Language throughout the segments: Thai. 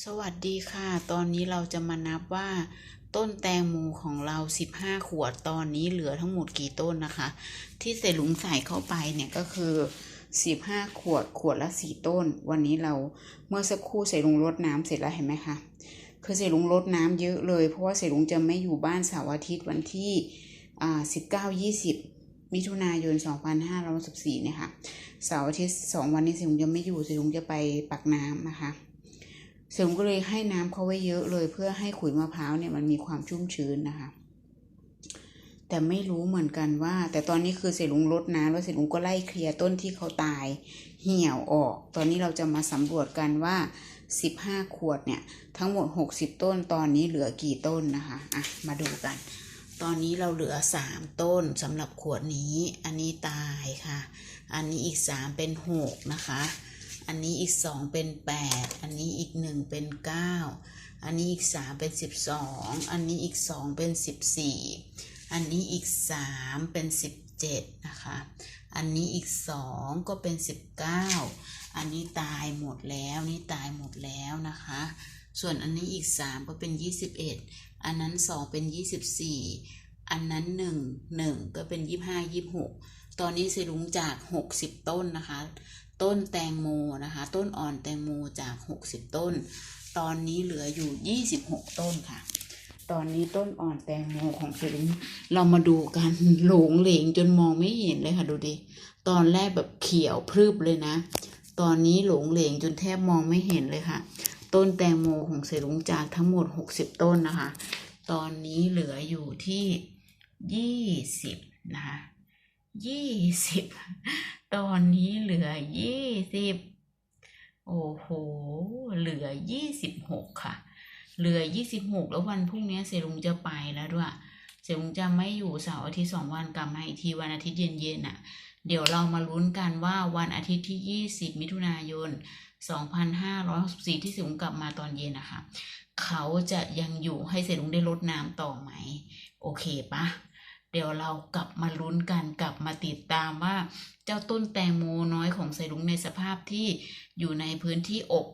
สวัสดีค่ะ ตอนนี้เราจะมานับว่า ต้นแตงโมของเรา 15 ขวด ตอนนี้เหลือทั้งหมดกี่ต้นนะคะ ที่ใส่หลุมใส่เข้าไปเนี่ยก็คือ 15 ขวด ขวดละ 4 ต้น วันนี้เราเมื่อสักครู่ใส่ลุงรดน้ำเสร็จแล้วเห็นไหมคะ คือใส่ลุงรดน้ำเยอะเลย เพราะว่าใส่ลุงจะไม่อยู่บ้านเสาร์อาทิตย์วันที่อ่า19 20มิถุนายน 2564เนี่ยค่ะ เสาร์อาทิตย์สองวันนี้ใส่ลุงจะไม่อยู่ใส่ลุงจะไปปักน้ำนะคะ เสริมก็เลยให้น้ำเขาไว้เยอะเลย เพื่อให้ขุยมะพร้าวเนี่ยมันมีความชุ่มชื้นนะคะ แต่ไม่รู้เหมือนกันว่า แต่ตอนนี้คือเสลุงลดน้ำแล้วเสลุงก็ไล่เคลียร์ต้นที่เขาตายเหี่ยวออก ตอนนี้เราจะมาสำรวจกันว่า 15 ขวดเนี่ยทั้งหมด 60 ต้นตอนนี้เหลือกี่ต้นนะคะอะมาดูกัน ตอนนี้เราเหลือ 3 ต้นสำหรับขวดนี้ อันนี้ตายค่ะ อันนี้อีก 3 เป็น 6 นะคะ อันนี้อีกสองเป็นแปดอันนี้อีกหนึ่งเป็นเก้าอันนี้อีกสามเป็นสิบสองอันนี้อีกสองเป็นสิบสี่อันนี้อีกสามเป็นสิบเจ็ดนะคะ อันนี้อีกสองก็เป็นสิบเก้าอันนี้ตายหมดแล้วนี่ตายหมดแล้วนะคะ ส่วนอันนี้อีกสามก็เป็นยี่สิบเอ็ดอันนั้นสองเป็นยี่สิบสี่อันนั้นหนึ่งหนึ่งก็เป็นยี่ห้ายี่หก ตอนนี้เซรุงจากหกสิบต้นนะคะ ต้นแตงโมนะคะ ต้นอ่อนแตงโมจาก 60 ต้น ตอนนี้เหลืออยู่ 26 ต้นค่ะ ตอนนี้ต้นอ่อนแตงโมของเซรุงเรามาดูกันหลงเหลงจนมองไม่เห็นเลยค่ะดูดิตอนแรกแบบเขียวพรึบเลยนะ ตอนนี้หลงเหลงจนแทบมองไม่เห็นเลยค่ะ ต้นแตงโมของเซรุงจากทั้งหมด 60 ต้นนะคะ ตอนนี้เหลืออยู่ที่ 20 นะคะ ยี่สิบตอนนี้เหลือยี่สิบโอ้โห เหลือยี่สิบหกค่ะ เหลือยี่สิบหกแล้ววันพรุ่งนี้เสรุงจะไปแล้วด้วยเสรุงจะไม่อยู่เสาร์อาทิตย์สองวันกลับมาอีกทีวันอาทิตย์เย็นๆน่ะ เดี๋ยวเรามาลุ้นกันว่าวันอาทิตย์ที่ยี่สิบมิถุนายนสองพันห้าร้อยหกสิบสี่ที่เสรุงกลับมาตอนเย็นนะคะ เขาจะยังอยู่ให้เสรุงได้ลดน้ำต่อไหม โอเคปะ เดี๋ยวเรากลับมาลุ้นกันกลับมาติดตามว่า เจ้าต้นแตงโมน้อยของไซรุ้งในสภาพที่อยู่ในพื้นที่อบ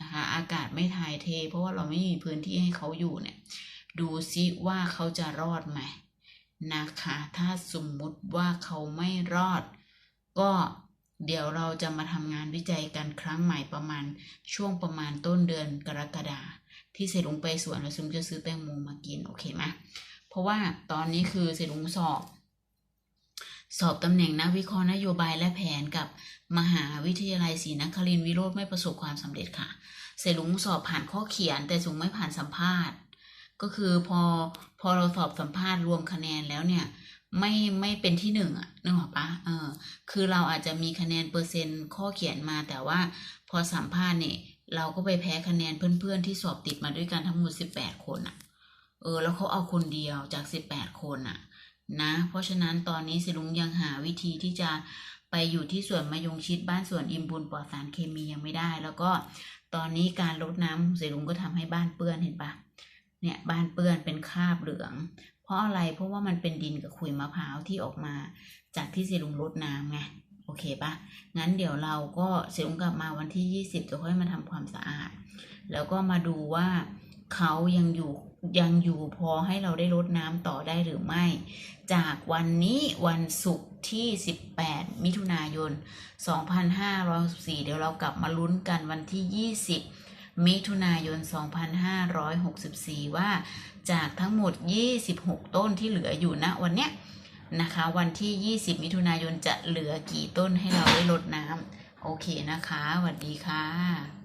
นะคะอากาศไม่ถ่ายเท เพราะว่าเราไม่มีพื้นที่ให้เขาอยู่เนี่ย ดูซิว่าเขาจะรอดไหมนะคะ ถ้าสมมุติว่าเขาไม่รอด ก็เดี๋ยวเราจะมาทำงานวิจัยกันครั้งใหม่ประมาณช่วงประมาณต้นเดือนกรกฎาที่เสรุงไปสวนแล้วซุมจะซื้อแตงโมมากิน โอเคไหม เพราะว่าตอนนี้คือเสรุงสอบ สอบตำแหน่งนักวิเคราะห์นโยบายและแผนกับมหาวิทยาลัยศรีนครินทร์วิโรธไม่ประสบความสำเร็จค่ะ เสรุงสอบผ่านข้อเขียน แต่สูงไม่ผ่านสัมภาษณ์ ก็คือพอพอเราสอบสัมภาษณ์รวมคะแนนแล้วเนี่ยไม่ไม่เป็นที่หนึ่งอะนึกออกปะเออ คือเราอาจจะมีคะแนนเปอร์เซ็นต์ข้อเขียนมาแต่ว่าพอสัมภาษณ์เนี่ย เราก็ไปแพ้คะแนนเพื่อนๆที่สอบติดมาด้วยกันทั้งหมดสิบแปดคนอะ เออ แล้วเขาเอาคนเดียวจากสิบแปดคนอะนะ เพราะฉะนั้นตอนนี้สิลุงยังหาวิธีที่จะไปอยู่ที่สวนมะยงชิดบ้านสวนอิมบุญปลอดสารเคมียังไม่ได้ แล้วก็ตอนนี้การลดน้ำสิลุงก็ทำให้บ้านเปื้อนเห็นปะเนี่ยบ้านเปื้อนเป็นคราบเหลือง เพราะอะไรเพราะว่ามันเป็นดินกับขุยมะพร้าวที่ออกมา จากที่สิลุงลดน้ำไงโอเคปะงั้นเดี๋ยวเราก็สิลุงกลับมาวันที่ยี่สิบจะค่อยมาทำความสะอาด แล้วก็มาดูว่าเขายังอยู่ ยังอยู่พอให้เราได้รดน้ำต่อได้หรือไม่ จากวันนี้วันศุกร์ที่ 18 มิถุนายน 2564 เดี๋ยวเรากลับมาลุ้นกันวันที่ 20 มิถุนายน 2564 ว่าจากทั้งหมด 26 ต้นที่เหลืออยู่ณวันเนี้ยนะคะวันที่ 20 มิถุนายนจะเหลือกี่ต้นให้เราได้รดน้ำโอเคนะคะสวัสดีค่ะ